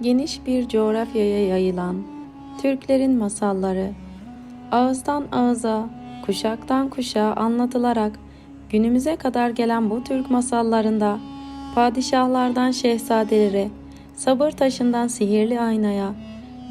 Geniş bir coğrafyaya yayılan Türklerin masalları ağızdan ağıza, kuşaktan kuşağa anlatılarak günümüze kadar gelen bu Türk masallarında padişahlardan şehzadelere, sabır taşından sihirli aynaya,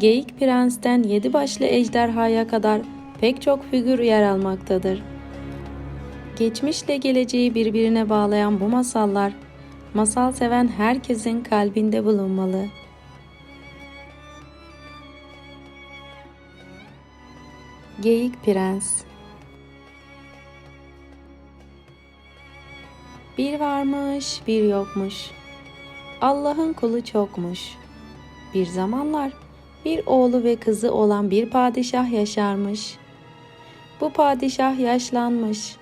geyik prensten yedi başlı ejderhaya kadar pek çok figür yer almaktadır. Geçmişle geleceği birbirine bağlayan bu masallar, masal seven herkesin kalbinde bulunmalı. Geyik Prens Bir varmış, bir yokmuş. Allah'ın kulu çokmuş. Bir zamanlar bir oğlu ve kızı olan bir padişah yaşarmış. Bu padişah yaşlanmış.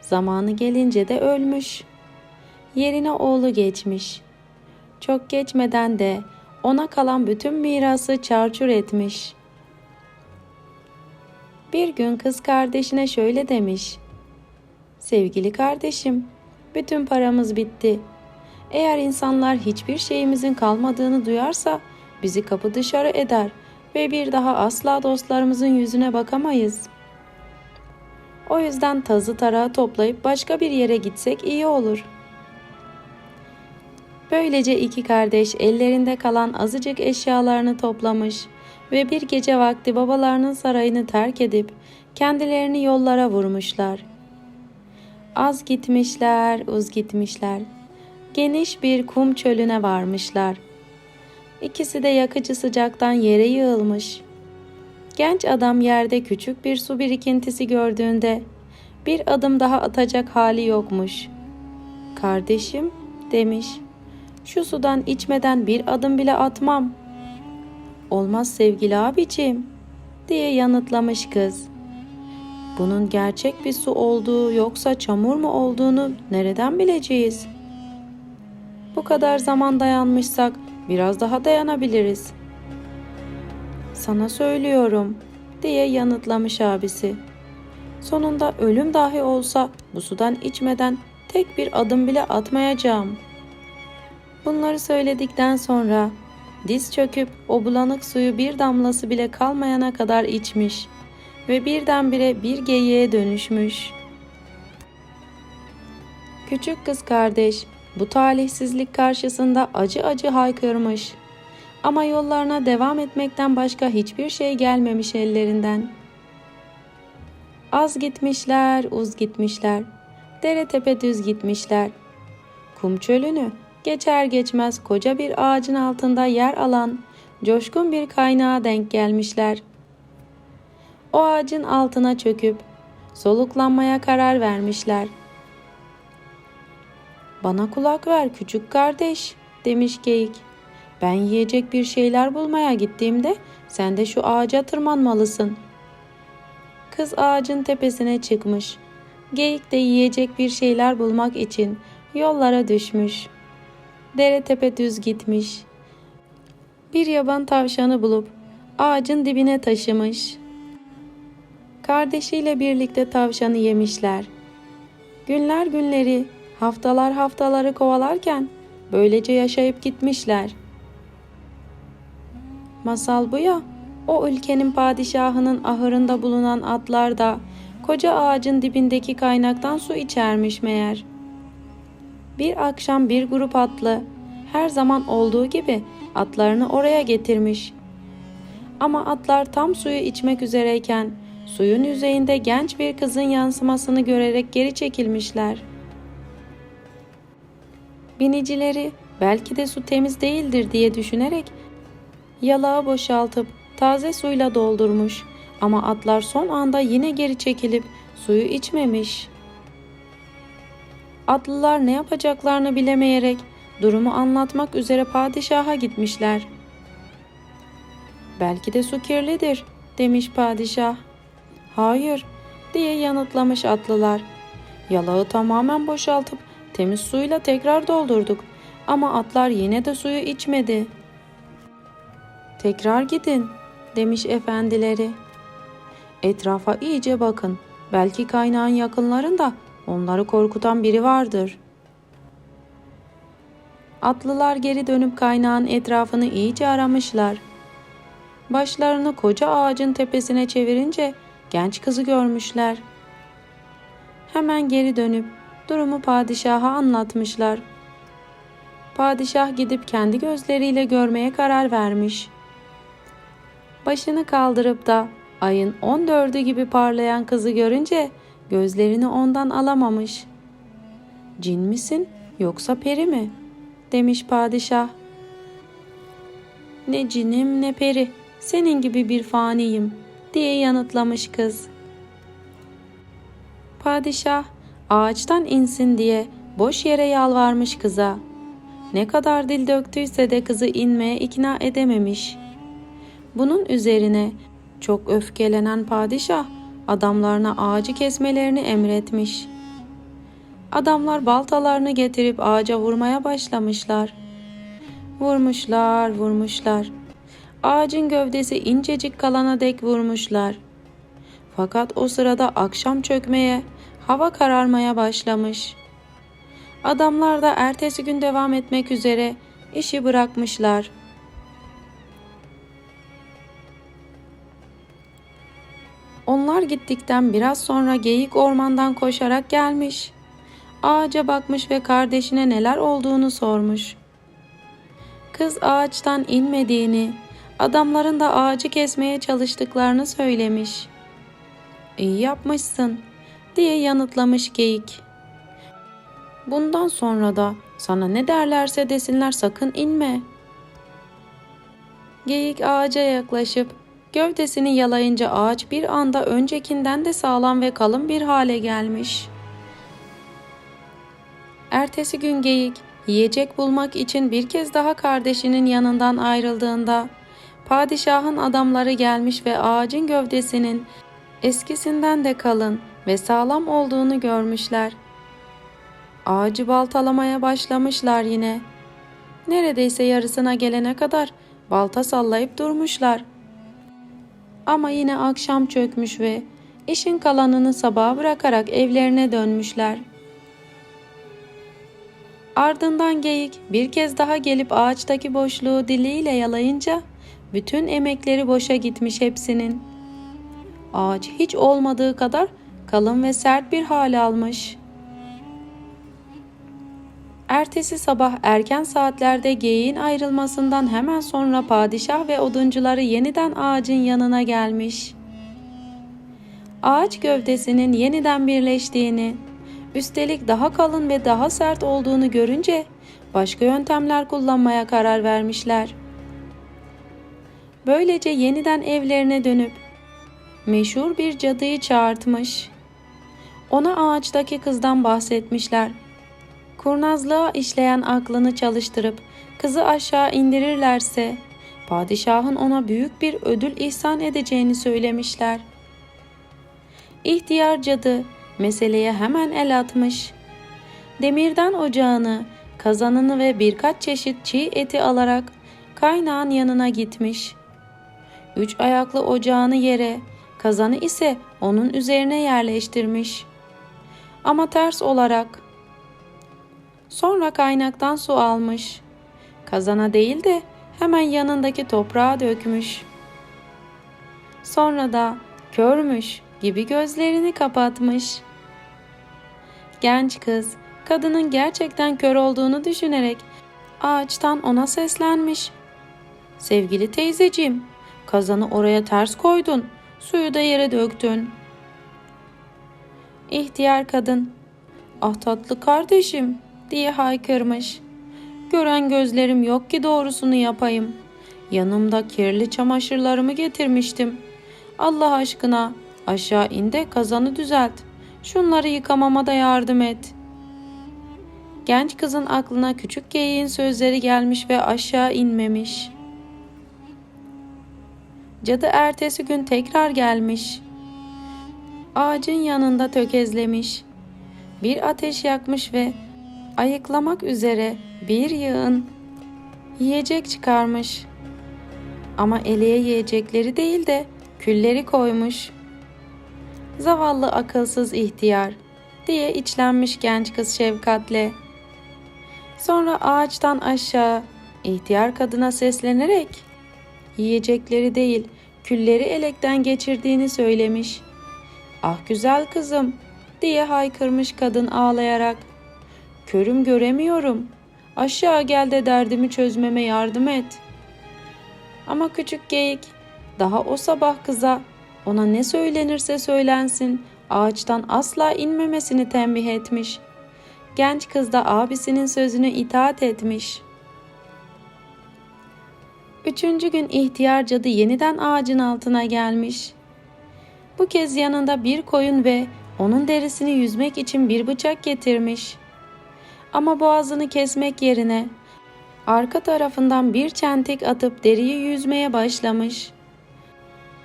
Zamanı gelince de ölmüş. Yerine oğlu geçmiş. Çok geçmeden de ona kalan bütün mirası çarçur etmiş. Bir gün kız kardeşine şöyle demiş. Sevgili kardeşim, bütün paramız bitti. Eğer insanlar hiçbir şeyimizin kalmadığını duyarsa bizi kapı dışarı eder ve bir daha asla dostlarımızın yüzüne bakamayız. O yüzden tazı tarağı toplayıp başka bir yere gitsek iyi olur. Böylece iki kardeş ellerinde kalan azıcık eşyalarını toplamış ve bir gece vakti babalarının sarayını terk edip kendilerini yollara vurmuşlar. Az gitmişler, uz gitmişler. Geniş bir kum çölüne varmışlar. İkisi de yakıcı sıcaktan yere yığılmış. Genç adam yerde küçük bir su birikintisi gördüğünde bir adım daha atacak hali yokmuş. Kardeşim demiş. Şu sudan içmeden bir adım bile atmam. Olmaz sevgili abicim diye yanıtlamış kız. Bunun gerçek bir su olduğu yoksa çamur mu olduğunu nereden bileceğiz? Bu kadar zaman dayanmışsak biraz daha dayanabiliriz. Sana söylüyorum diye yanıtlamış abisi. Sonunda ölüm dahi olsa bu sudan içmeden tek bir adım bile atmayacağım. Bunları söyledikten sonra diz çöküp o bulanık suyu bir damlası bile kalmayana kadar içmiş ve birdenbire bir geyiğe dönüşmüş. Küçük kız kardeş bu talihsizlik karşısında acı acı haykırmış. Ama yollarına devam etmekten başka hiçbir şey gelmemiş ellerinden. Az gitmişler, uz gitmişler. Dere tepe düz gitmişler. Kum çölünü geçer geçmez koca bir ağacın altında yer alan coşkun bir kaynağa denk gelmişler. O ağacın altına çöküp soluklanmaya karar vermişler. Bana kulak ver küçük kardeş demiş geyik. Ben yiyecek bir şeyler bulmaya gittiğimde sen de şu ağaca tırmanmalısın. Kız ağacın tepesine çıkmış. Geyik de yiyecek bir şeyler bulmak için yollara düşmüş. Dere tepe düz gitmiş. Bir yaban tavşanı bulup ağacın dibine taşımış. Kardeşiyle birlikte tavşanı yemişler. Günler günleri, haftalar haftaları kovalarken böylece yaşayıp gitmişler. Masal bu ya, o ülkenin padişahının ahırında bulunan atlar da koca ağacın dibindeki kaynaktan su içermiş meğer. Bir akşam bir grup atlı her zaman olduğu gibi atlarını oraya getirmiş. Ama atlar tam suyu içmek üzereyken suyun yüzeyinde genç bir kızın yansımasını görerek geri çekilmişler. Binicileri belki de su temiz değildir diye düşünerek yalağı boşaltıp taze suyla doldurmuş ama atlar son anda yine geri çekilip suyu içmemiş. Atlılar ne yapacaklarını bilemeyerek durumu anlatmak üzere padişaha gitmişler. Belki de su kirlidir demiş padişah. Hayır diye yanıtlamış atlılar. Yalağı tamamen boşaltıp temiz suyla tekrar doldurduk ama atlar yine de suyu içmedi. Tekrar gidin demiş efendileri. Etrafa iyice bakın. Belki kaynağın yakınlarında onları korkutan biri vardır. Atlılar geri dönüp kaynağın etrafını iyice aramışlar. Başlarını koca ağacın tepesine çevirince genç kızı görmüşler. Hemen geri dönüp durumu padişaha anlatmışlar. Padişah gidip kendi gözleriyle görmeye karar vermiş. Başını kaldırıp da ayın 14'ü gibi parlayan kızı görünce gözlerini ondan alamamış. Cin misin yoksa peri mi? demiş padişah. Ne cinim ne peri, senin gibi bir faniyim diye yanıtlamış kız. Padişah ağaçtan insin diye boş yere yalvarmış kıza. Ne kadar dil döktüyse de kızı inmeye ikna edememiş. Bunun üzerine çok öfkelenen padişah adamlarına ağacı kesmelerini emretmiş. Adamlar baltalarını getirip ağaca vurmaya başlamışlar. Vurmuşlar, vurmuşlar. Ağacın gövdesi incecik kalana dek vurmuşlar. Fakat o sırada akşam çökmeye, hava kararmaya başlamış. Adamlar da ertesi gün devam etmek üzere işi bırakmışlar. Onlar gittikten biraz sonra geyik ormandan koşarak gelmiş. Ağaca bakmış ve kardeşine neler olduğunu sormuş. Kız ağaçtan inmediğini, adamların da ağacı kesmeye çalıştıklarını söylemiş. İyi yapmışsın diye yanıtlamış geyik. Bundan sonra da sana ne derlerse desinler sakın inme. Geyik ağaca yaklaşıp gövdesini yalayınca ağaç bir anda öncekinden de sağlam ve kalın bir hale gelmiş. Ertesi gün geyik yiyecek bulmak için bir kez daha kardeşinin yanından ayrıldığında padişahın adamları gelmiş ve ağacın gövdesinin eskisinden de kalın ve sağlam olduğunu görmüşler. Ağacı baltalamaya başlamışlar yine. Neredeyse yarısına gelene kadar balta sallayıp durmuşlar. Ama yine akşam çökmüş ve işin kalanını sabaha bırakarak evlerine dönmüşler. Ardından geyik bir kez daha gelip ağaçtaki boşluğu diliyle yalayınca bütün emekleri boşa gitmiş hepsinin. Ağaç hiç olmadığı kadar kalın ve sert bir hal almış. Ertesi sabah erken saatlerde geyiğin ayrılmasından hemen sonra padişah ve oduncuları yeniden ağacın yanına gelmiş. Ağaç gövdesinin yeniden birleştiğini, üstelik daha kalın ve daha sert olduğunu görünce başka yöntemler kullanmaya karar vermişler. Böylece yeniden evlerine dönüp meşhur bir cadıyı çağırtmış. Ona ağaçtaki kızdan bahsetmişler. Kurnazlığa işleyen aklını çalıştırıp kızı aşağı indirirlerse padişahın ona büyük bir ödül ihsan edeceğini söylemişler. İhtiyar cadı meseleye hemen el atmış. Demirden ocağını, kazanını ve birkaç çeşit çiğ eti alarak kaynağın yanına gitmiş. Üç ayaklı ocağını yere, kazanı ise onun üzerine yerleştirmiş. Ama ters olarak. Sonra kaynaktan su almış. Kazana değil de hemen yanındaki toprağa dökmüş. Sonra da körmüş gibi gözlerini kapatmış. Genç kız kadının gerçekten kör olduğunu düşünerek ağaçtan ona seslenmiş. Sevgili teyzeciğim, kazanı oraya ters koydun, suyu da yere döktün. İhtiyar kadın, ah tatlı kardeşim diye haykırmış. Gören gözlerim yok ki doğrusunu yapayım. Yanımda kirli çamaşırlarımı getirmiştim. Allah aşkına aşağı in de kazanı düzelt. Şunları yıkamama da yardım et. Genç kızın aklına küçük geyiğin sözleri gelmiş ve aşağı inmemiş. Cadı ertesi gün tekrar gelmiş. Ağacın yanında tökezlemiş. Bir ateş yakmış ve ayıklamak üzere bir yığın yiyecek çıkarmış. Ama eleğe yiyecekleri değil de külleri koymuş. Zavallı akılsız ihtiyar diye içlenmiş genç kız şefkatle. Sonra ağaçtan aşağı ihtiyar kadına seslenerek yiyecekleri değil külleri elekten geçirdiğini söylemiş. Ah güzel kızım diye haykırmış kadın ağlayarak. Körüm göremiyorum. Aşağı gel de derdimi çözmeme yardım et. Ama küçük geyik daha o sabah kıza ona ne söylenirse söylensin ağaçtan asla inmemesini tembih etmiş. Genç kız da abisinin sözünü itaat etmiş. Üçüncü gün ihtiyar cadı yeniden ağacın altına gelmiş. Bu kez yanında bir koyun ve onun derisini yüzmek için bir bıçak getirmiş. Ama boğazını kesmek yerine arka tarafından bir çentik atıp deriyi yüzmeye başlamış.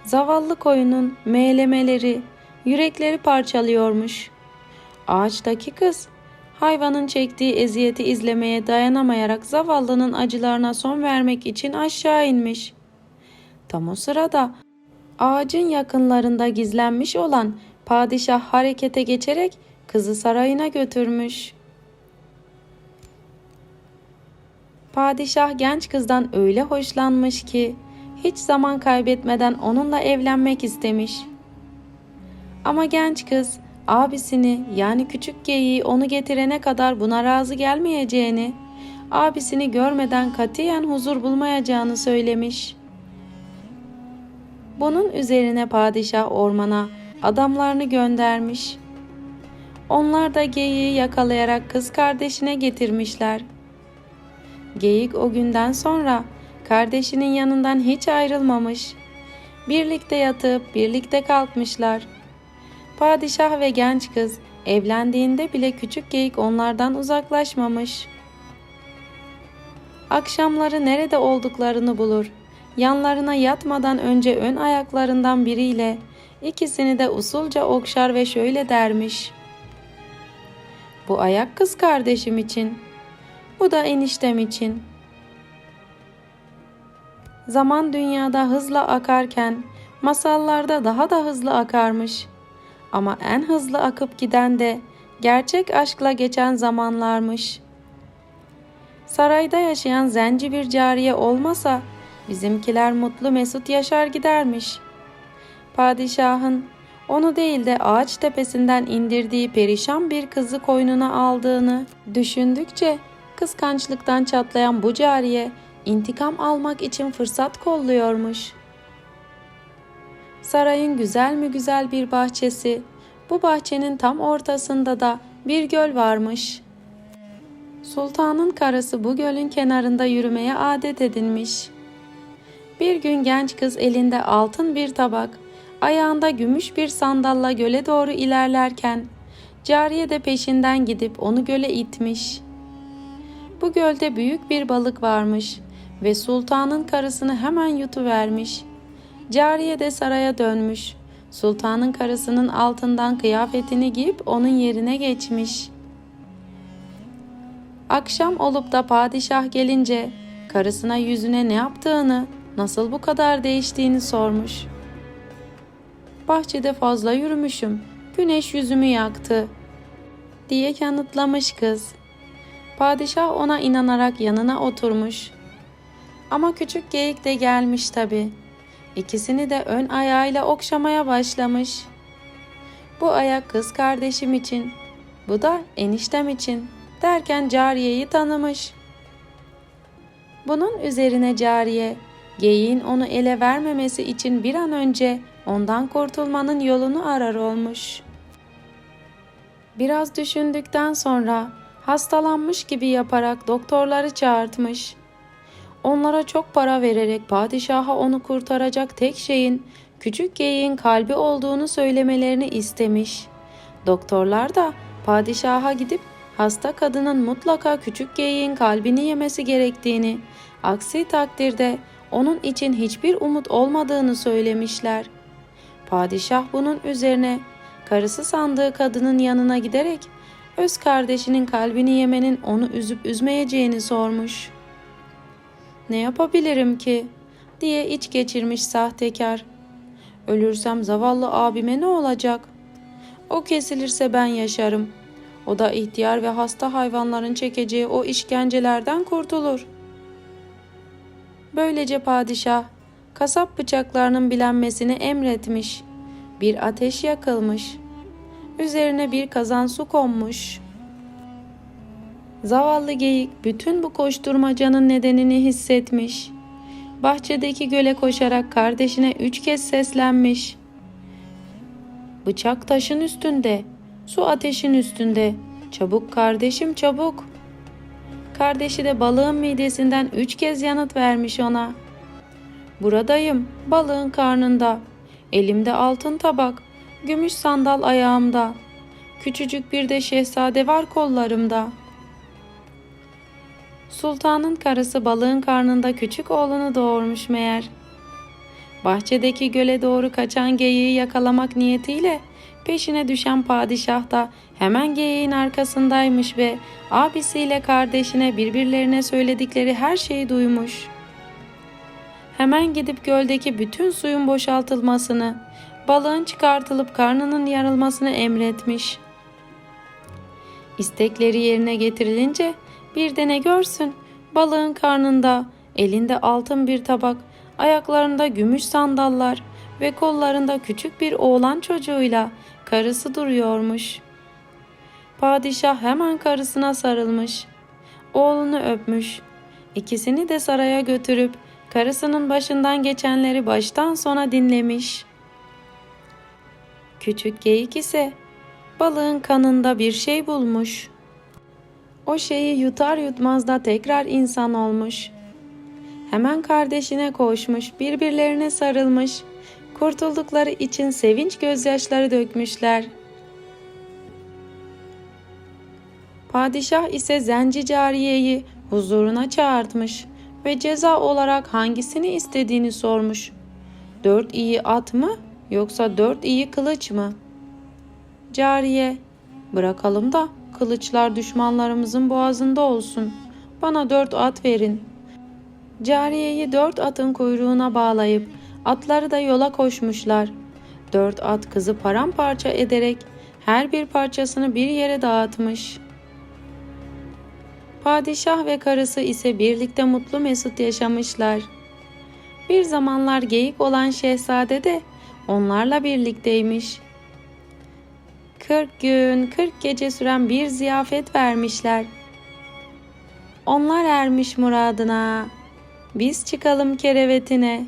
Zavallı koyunun meylemeleri, yürekleri parçalıyormuş. Ağaçtaki kız hayvanın çektiği eziyeti izlemeye dayanamayarak zavallının acılarına son vermek için aşağı inmiş. Tam o sırada ağacın yakınlarında gizlenmiş olan padişah harekete geçerek kızı sarayına götürmüş. Padişah genç kızdan öyle hoşlanmış ki hiç zaman kaybetmeden onunla evlenmek istemiş. Ama genç kız abisini yani küçük geyiği onu getirene kadar buna razı gelmeyeceğini, abisini görmeden katiyen huzur bulmayacağını söylemiş. Bunun üzerine padişah ormana adamlarını göndermiş. Onlar da geyiği yakalayarak kız kardeşine getirmişler. Geyik o günden sonra kardeşinin yanından hiç ayrılmamış. Birlikte yatıp birlikte kalkmışlar. Padişah ve genç kız evlendiğinde bile küçük geyik onlardan uzaklaşmamış. Akşamları nerede olduklarını bulur. Yanlarına yatmadan önce ön ayaklarından biriyle ikisini de usulca okşar ve şöyle dermiş. Bu ayak kız kardeşim için, bu da eniştem için. Zaman dünyada hızla akarken masallarda daha da hızlı akarmış. Ama en hızlı akıp giden de gerçek aşkla geçen zamanlarmış. Sarayda yaşayan zenci bir cariye olmasa bizimkiler mutlu mesut yaşar gidermiş. Padişahın onu değil de ağaç tepesinden indirdiği perişan bir kızı koynuna aldığını düşündükçe kıskançlıktan çatlayan bu cariye intikam almak için fırsat kolluyormuş. Sarayın güzel mi güzel bir bahçesi, bu bahçenin tam ortasında da bir göl varmış. Sultanın karısı bu gölün kenarında yürümeye adet edinmiş. Bir gün genç kız elinde altın bir tabak, ayağında gümüş bir sandalla göle doğru ilerlerken cariye de peşinden gidip onu göle itmiş. Bu gölde büyük bir balık varmış ve sultanın karısını hemen yutuvermiş. Cariye de saraya dönmüş. Sultanın karısının altından kıyafetini giyip onun yerine geçmiş. Akşam olup da padişah gelince karısına yüzüne ne yaptığını, nasıl bu kadar değiştiğini sormuş. Bahçede fazla yürümüşüm. Güneş yüzümü yaktı." diye yanıtlamış kız. Padişah ona inanarak yanına oturmuş. Ama küçük geyik de gelmiş tabi. İkisini de ön ayağıyla okşamaya başlamış. Bu ayak kız kardeşim için, bu da eniştem için derken cariyeyi tanımış. Bunun üzerine cariye, geyiğin onu ele vermemesi için bir an önce ondan kurtulmanın yolunu arar olmuş. Biraz düşündükten sonra hastalanmış gibi yaparak doktorları çağırtmış. Onlara çok para vererek padişaha onu kurtaracak tek şeyin küçük geyiğin kalbi olduğunu söylemelerini istemiş. Doktorlar da padişaha gidip hasta kadının mutlaka küçük geyiğin kalbini yemesi gerektiğini, aksi takdirde onun için hiçbir umut olmadığını söylemişler. Padişah bunun üzerine karısı sandığı kadının yanına giderek öz kardeşinin kalbini yemenin onu üzüp üzmeyeceğini sormuş. Ne yapabilirim ki? diye iç geçirmiş sahtekar. Ölürsem zavallı abime ne olacak? O kesilirse ben yaşarım. O da ihtiyar ve hasta hayvanların çekeceği o işkencelerden kurtulur. Böylece padişah kasap bıçaklarının bilenmesini emretmiş. Bir ateş yakılmış. Üzerine bir kazan su konmuş. Zavallı geyik bütün bu koşturmacanın nedenini hissetmiş. Bahçedeki göle koşarak kardeşine üç kez seslenmiş. Bıçak taşın üstünde, su ateşin üstünde. Çabuk kardeşim çabuk. Kardeşi de balığın midesinden üç kez yanıt vermiş ona. Buradayım, balığın karnında. Elimde altın tabak, gümüş sandal ayağımda. Küçücük bir de şehzade var kollarımda. Sultanın karısı balığın karnında küçük oğlunu doğurmuş meğer. Bahçedeki göle doğru kaçan geyiği yakalamak niyetiyle peşine düşen padişah da hemen geyiğin arkasındaymış ve abisiyle kardeşine birbirlerine söyledikleri her şeyi duymuş. Hemen gidip göldeki bütün suyun boşaltılmasını, balığın çıkartılıp karnının yarılmasını emretmiş. İstekleri yerine getirilince bir de ne görsün balığın karnında elinde altın bir tabak, ayaklarında gümüş sandallar ve kollarında küçük bir oğlan çocuğuyla karısı duruyormuş. Padişah hemen karısına sarılmış. Oğlunu öpmüş. İkisini de saraya götürüp karısının başından geçenleri baştan sona dinlemiş. Küçük geyik ise balığın kanında bir şey bulmuş. O şeyi yutar yutmaz da tekrar insan olmuş. Hemen kardeşine koşmuş, birbirlerine sarılmış. Kurtuldukları için sevinç gözyaşları dökmüşler. Padişah ise zenci cariyeyi huzuruna çağırtmış ve ceza olarak hangisini istediğini sormuş. Dört iyi at mı yoksa dört iyi kılıç mı? Cariye, bırakalım da kılıçlar düşmanlarımızın boğazında olsun. Bana dört at verin. Cariyeyi dört atın kuyruğuna bağlayıp atları da yola koşmuşlar. Dört at kızı paramparça ederek her bir parçasını bir yere dağıtmış. Padişah ve karısı ise birlikte mutlu mesut yaşamışlar. Bir zamanlar geyik olan şehzade de onlarla birlikteymiş. 40 gün, 40 gece süren bir ziyafet vermişler. Onlar ermiş muradına. Biz çıkalım kerevetine.